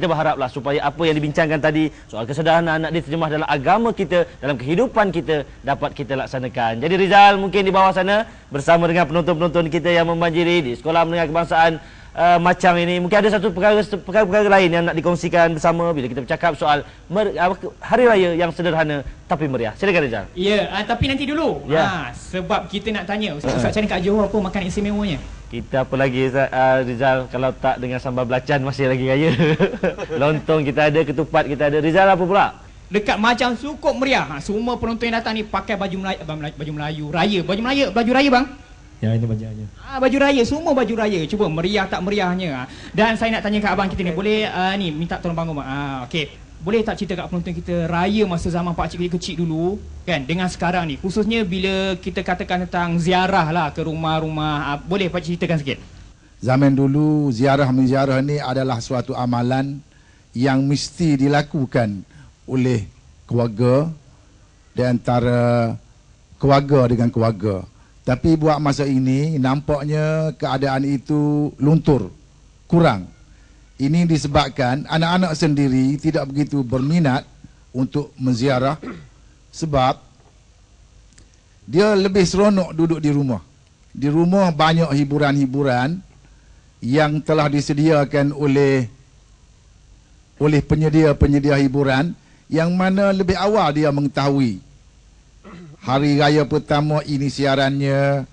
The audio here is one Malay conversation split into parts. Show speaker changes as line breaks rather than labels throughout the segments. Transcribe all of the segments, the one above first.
Kita berharaplah supaya apa yang dibincangkan tadi soal kesederhanaan nak diterjemah dalam agama kita, dalam kehidupan kita dapat kita laksanakan. Jadi Rizal mungkin di bawah sana bersama dengan penonton-penonton kita yang membanjiri di Sekolah Menengah Kebangsaan uh, macam ini. Mungkin ada satu perkara perkara lain yang nak dikongsikan bersama bila kita bercakap soal mer, uh, hari raya yang sederhana tapi meriah. Silakan Rizal.
Ya, uh, tapi nanti dulu.
Ya.
Ha, sebab kita nak tanya Ustaz, Ustaz cari kat Johor apa makanan istimewanya?
Kita apa lagi uh, Rizal kalau tak dengan sambal belacan masih lagi raya. Lontong kita ada, ketupat kita ada. Rizal apa pula?
Dekat macam cukup meriah. Ha, semua penonton yang datang ni pakai baju Melayu, baju Melayu raya. Baju Melayu, baju raya bang.
Ya ini bajunya.
Ah baju raya semua baju raya. Cuba meriah tak meriahnya. Ha. Dan saya nak tanya kat abang kita ni boleh uh, ni minta tolong bangun bang. Ah okey. Boleh tak cerita kat penonton kita raya masa zaman pak cik kecil dulu kan dengan sekarang ni khususnya bila kita katakan tentang ziarah lah ke rumah-rumah. Ah, boleh pak cik ceritakan sikit?
Zaman dulu ziarah menziarah ni adalah suatu amalan yang mesti dilakukan oleh keluarga di antara keluarga dengan keluarga. Tapi buat masa ini nampaknya keadaan itu luntur, kurang. Ini disebabkan anak-anak sendiri tidak begitu berminat untuk menziarah sebab dia lebih seronok duduk di rumah. Di rumah banyak hiburan-hiburan yang telah disediakan oleh oleh penyedia-penyedia hiburan yang mana lebih awal dia mengetahui hari raya pertama ini siarannya,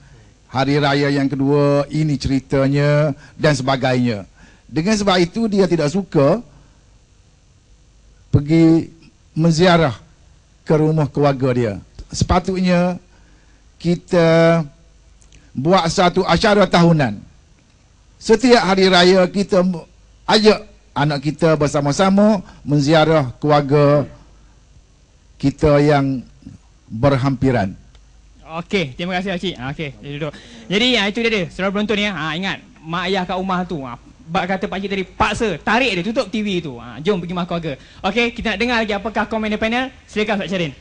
hari raya yang kedua ini ceritanya dan sebagainya. Dengan sebab itu dia tidak suka pergi menziarah ke rumah keluarga dia. Sepatutnya kita buat satu acara tahunan. Setiap hari raya kita ajak anak kita bersama-sama menziarah keluarga kita yang berhampiran.
Okey, terima kasih Acik. Ha, okey, jadi duduk. Jadi ha, itu dia dia. Saudara penonton ni ha, ingat mak ayah kat rumah tu. Ha, bak kata pak cik tadi paksa tarik dia tutup TV tu. Ha, jom pergi rumah keluarga. Okey, kita nak dengar lagi apakah komen di panel. Silakan Ustaz Syarin.